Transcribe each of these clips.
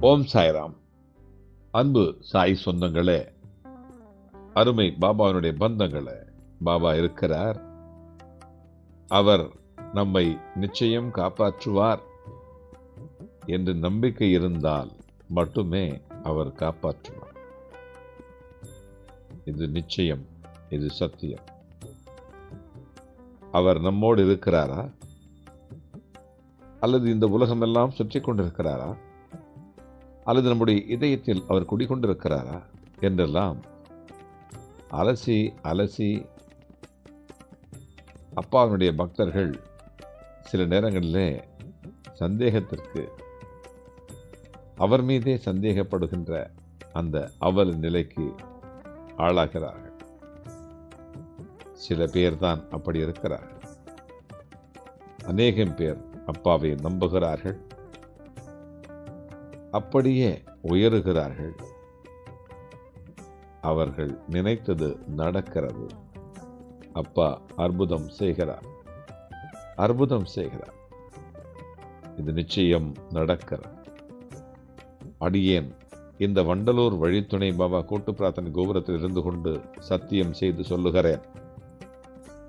ஓம் சாய்ராம். அன்பு சாய் சொந்தங்களே அருமை பாபாவினுடைய பந்தங்களே பாபா இருக்கிறார். அவர் நம்மை நிச்சயம் காப்பாற்றுவார் என்று நம்பிக்கை இருந்தால் மட்டுமே அவர் காப்பாற்றுவார். இது நிச்சயம் இது சத்தியம். அவர் நம்மோடு இருக்கிறாரா? அல்லது இந்த உலகமெல்லாம் சுற்றி கொண்டிருக்கிறாரா? அல்லது நம்முடைய இதயத்தில் அவர் குடிகொண்டிருக்கிறாரா? என்றெல்லாம் அலசி அலசி அப்பாவினுடைய பக்தர்கள் சில நேரங்களிலே சந்தேகத்திற்கு அவர் மீதே சந்தேகப்படுகின்ற அந்த அவல் நிலைக்கு ஆளாகிறார்கள். சில பேர்தான் அப்படி இருக்கிறார்கள். அநேகம் பேர் அப்பாவை நம்புகிறார்கள். அப்படியே உயருகிறார்கள். அவர்கள் நினைத்தது நடக்கிறது. அப்பா அற்புதம் செய்கிறார். அற்புதம் செய்கிறார். இது நிச்சயம் நடக்கிறது. அடியேன் இந்த வண்டலூர் வழித்துணை பாபா கூட்டு பிரார்த்தனை கோபுரத்தில் இருந்து கொண்டு சத்தியம் செய்து சொல்லுகிறேன்.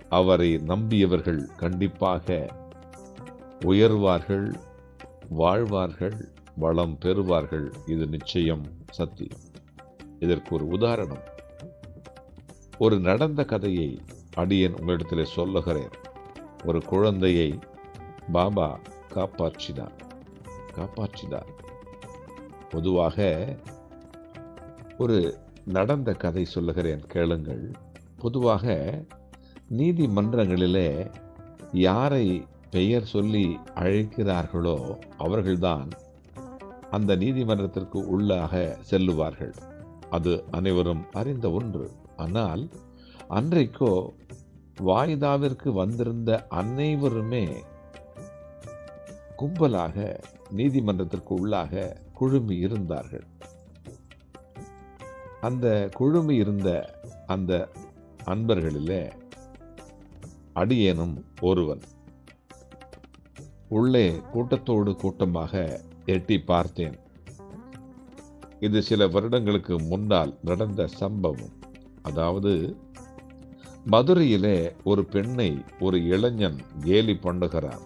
அவரை நம்பியவர்கள் கண்டிப்பாக உயர்வார்கள் வாழ்வார்கள் வளம் பெறுவார்கள். இது நிச்சயம் சத்தியம். இதற்கு ஒரு உதாரணம். ஒரு நடந்த கதையை அடியன் உங்களிடத்தில் சொல்லுகிறேன். ஒரு குழந்தையை பாபா காப்பாற்றினார். காப்பாற்றினார். பொதுவாக ஒரு நடந்த கதை சொல்லுகிறேன் கேளுங்கள். பொதுவாக நீதிமன்றங்களிலே யாரை பெயர் சொல்லி அழைக்கிறார்களோ அவர்கள்தான் அந்த நீதிமன்றத்திற்கு உள்ளாக செல்லுவார்கள். அது அனைவரும் அறிந்த ஒன்று. ஆனால் அன்றைக்கோ வாய்தாவிற்கு வந்திருந்த அனைவருமே கும்பலாக நீதிமன்றத்திற்கு உள்ளாக குழுமி இருந்தார்கள். அந்த குழுமி இருந்த அந்த அன்பர்களிலே அடியேனும் ஒருவன். உள்ளே கூட்டத்தோடு கூட்டமாக எட்டி பார்த்தேன். இது சில வருடங்களுக்கு முன்னால் நடந்த சம்பவம். அதாவது மதுரையிலே ஒரு பெண்ணை ஒரு இளைஞன் கேலி பண்ணுகிறார்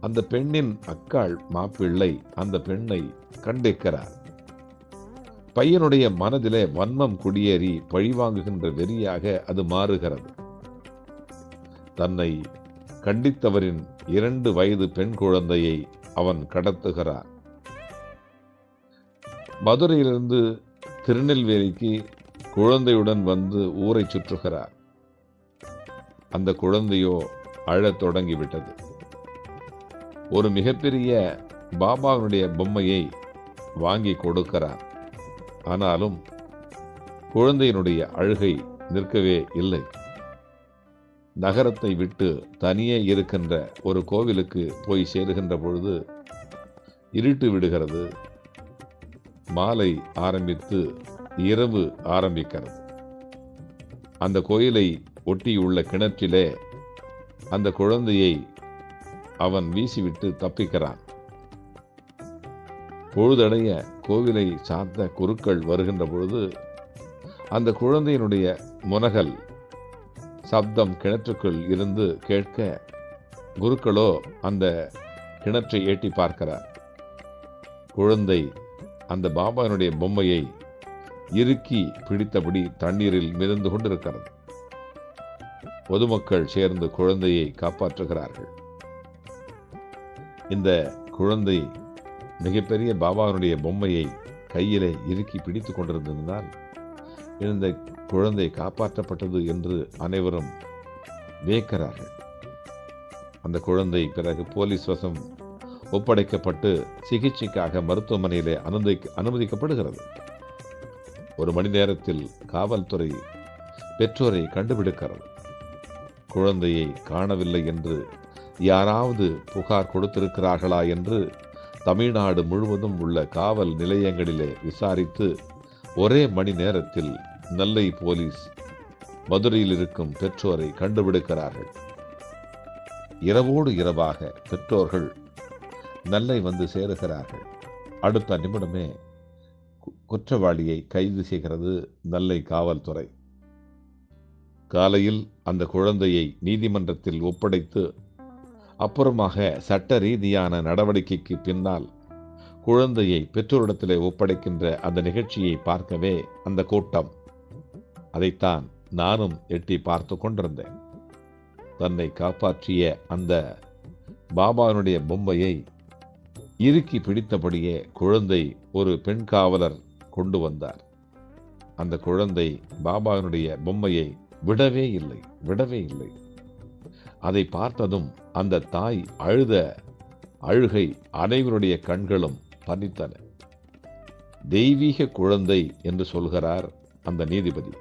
அந்த பெண்ணின் அக்காள் மாப்பிள்ளை அந்த பெண்ணை கண்டிக்கிறார். பையனுடைய மனதிலே வன்மம் குடியேறி பழிவாங்குகின்ற வெறியாக அது மாறுகிறது. தன்னை கண்டித்தவரின் இரண்டு வயது பெண் குழந்தையை அவன் கடத்துகிறான். மதுரையிலிருந்து திருநெல்வேலிக்கு குழந்தையுடன் வந்து ஊரை சுற்றுகிறார். அந்த குழந்தையோ அழத் தொடங்கிவிட்டது. ஒரு மிகப்பெரிய பாபாவினுடைய பொம்மையை வாங்கி கொடுக்கிறார் ஆனாலும் குழந்தையினுடைய அழுகை நிற்கவே இல்லை. நகரத்தை விட்டு தனியே இருக்கின்ற ஒரு கோவிலுக்கு போய் சேருகின்ற பொழுது இருட்டு விடுகிறது. மாலை ஆரம்பித்து இரவு ஆரம்பிக்கிறது. அந்த கோயிலை ஒட்டியுள்ள கிணற்றிலே அந்த குழந்தையை அவன் வீசிவிட்டு தப்பிக்கிறான். பொழுதடைய கோவிலை சார்ந்த குருக்கள் வருகின்ற பொழுது அந்த குழந்தையினுடைய முனகல் சப்தம் கிணற்றுக்குள் இருந்து கேட்க குருக்களோ அந்த கிணற்றை ஏட்டி பார்க்கிறார். குழந்தை அந்த பாபாவினுடைய பொம்மையை இறுக்கி பிடித்தபடி தண்ணீரில் மிதந்து கொண்டிருக்கிறது. பொதுமக்கள் சேர்ந்து குழந்தையை காப்பாற்றுகிறார்கள். இந்த குழந்தை மிகப்பெரிய பாபாவினுடைய பொம்மையை கையிலே இறுக்கி பிடித்து கொண்டிருந்திருந்தால் இந்த குழந்தை காப்பாற்றப்பட்டது என்று அனைவரும் வியக்கிறார்கள். அந்த குழந்தை பிறகு போலீஸ் வசம் ஒப்படைக்கப்பட்டு சிகிச்சைக்காக மருத்துவமனையிலே அனுமதி அனுமதிக்கப்படுகிறது. ஒரு மணி நேரத்தில் காவல்துறை பெற்றோரை கண்டுபிடிக்கிறது. குழந்தையை காணவில்லை என்று யாராவது புகார் கொடுத்திருக்கிறார்களா என்று தமிழ்நாடு முழுவதும் உள்ள காவல் நிலையங்களிலே விசாரித்து ஒரே மணி நேரத்தில் நெல்லை போலீஸ் மதுரையில் இருக்கும் பெற்றோரை கண்டுபிடிக்கிறார்கள். இரவோடு இரவாக பெற்றோர்கள் நெல்லை வந்து சேருகிறார்கள். அடுத்த நிமிடமே குற்றவாளியை கைது செய்கிறது நெல்லை காவல்துறை. காலையில் அந்த குழந்தையை நீதிமன்றத்தில் ஒப்படைத்து அப்புறமாக சட்ட ரீதியான நடவடிக்கைக்கு பின்னால் குழந்தையை பெற்றோரிடத்திலே ஒப்படைக்கின்ற அந்த நிகழ்ச்சியை பார்க்கவே அந்த கூட்டம் அதைத்தான் நானும் எட்டி பார்த்து கொண்டிருந்தேன். தன்னை காப்பாற்றிய அந்த பாபாவினுடைய பொம்மையை இறுக்கி பிடித்தபடியே குழந்தை ஒரு பெண் காவலர் கொண்டு வந்தார். அந்த குழந்தை பாபாவினுடைய பொம்மையை விடவே இல்லை விடவே இல்லை. அதை பார்த்ததும் அந்த தாய் அழுத அழுகை அனைவருடைய கண்களும் பனித்தன. தெய்வீக குழந்தை என்று சொல்கிறார் அந்த நீதிபதி.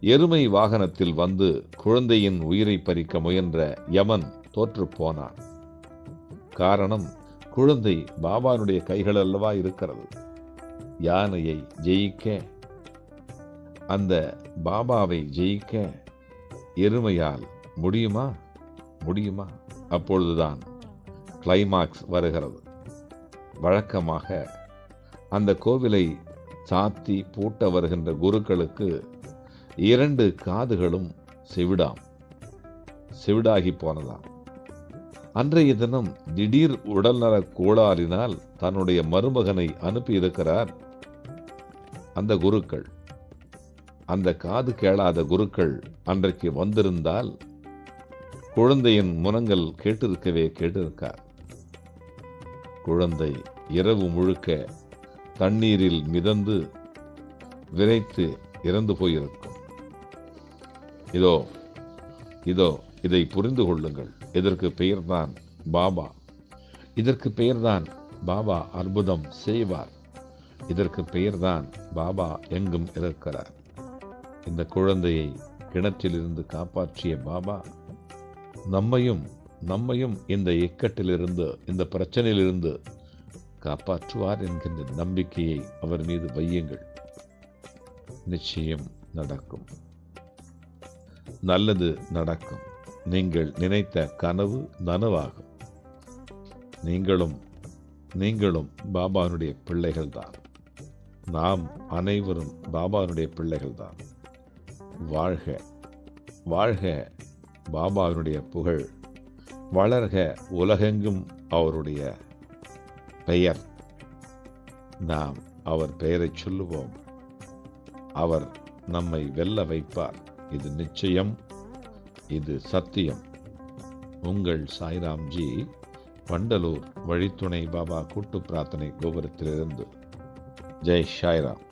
எருமை வாகனத்தில் வந்து குழந்தையின் உயிரை பறிக்க முயன்ற யமன் தோற்றுப்போனான் காரணம் குழந்தை பாபானுடைய கைகள் அல்லவா இருக்கிறது. யானையை ஜெயிக்க அந்த பாபாவை ஜெயிக்க எருமையால் முடியுமா? முடியுமா? அப்பொழுதுதான் கிளைமாக்ஸ் வருகிறது. வழக்கமாக அந்த கோவிலை சாத்தி பூட்ட வருகின்ற குருக்களுக்கு இரண்டு காதுகளும் செவிடாம். செவிடாகி போனதாம். அன்றைய தினம் திடீர் உடல்நல கோளாறினால் தன்னுடைய மருமகனை அனுப்பியிருக்கிறார் அந்த குருக்கள். அந்த காது கேளாத குருக்கள் அன்றைக்கு வந்திருந்தால் குழந்தையின் முனங்கள் கேட்டிருக்கவே கேட்டிருக்கார். குழந்தை இரவு முழுக்க தண்ணீரில் மிதந்து விரைத்து இறந்து போயிருக்கும். இதோ இதோ இதை புரிந்து கொள்ளுங்கள். இதற்கு பெயர்தான் பாபா. இதற்கு பெயர்தான் பாபா அற்புதம் செய்வார். இதற்கு பெயர்தான் பாபா எங்கும் இருக்கிறார் இந்த குழந்தையை கிணற்றிலிருந்து காப்பாற்றிய பாபா நம்மையும் நம்மையும் இந்த இக்கட்டிலிருந்து இந்த பிரச்சனையிலிருந்து காப்பாற்றுவார் என்கின்ற நம்பிக்கையை அவர் மீது வையுங்கள். நிச்சயம் நடக்கும். நல்லது நடக்கும். நீங்கள் நினைத்த கனவு நனவாகும். நீங்களும் நீங்களும் பாபானுடைய பிள்ளைகள்தான். நாம் அனைவரும் பாபானுடைய பிள்ளைகள்தான். வாழ்க வாழ்க பாபாவினுடைய புகழ். வளர்க உலகெங்கும் அவருடைய பெயர். நாம் அவர் பெயரைச் சொல்லுவோம். அவர் நம்மை வெல்ல வைப்பார். இது நிச்சயம் இது சத்தியம். உங்கள் சாய்ராம்ஜி வண்டலூர் வழித்துணை பாபா கூட்டு பிரார்த்தனை கோபுரத்திலிருந்து. ஜெய் சாய்ராம்.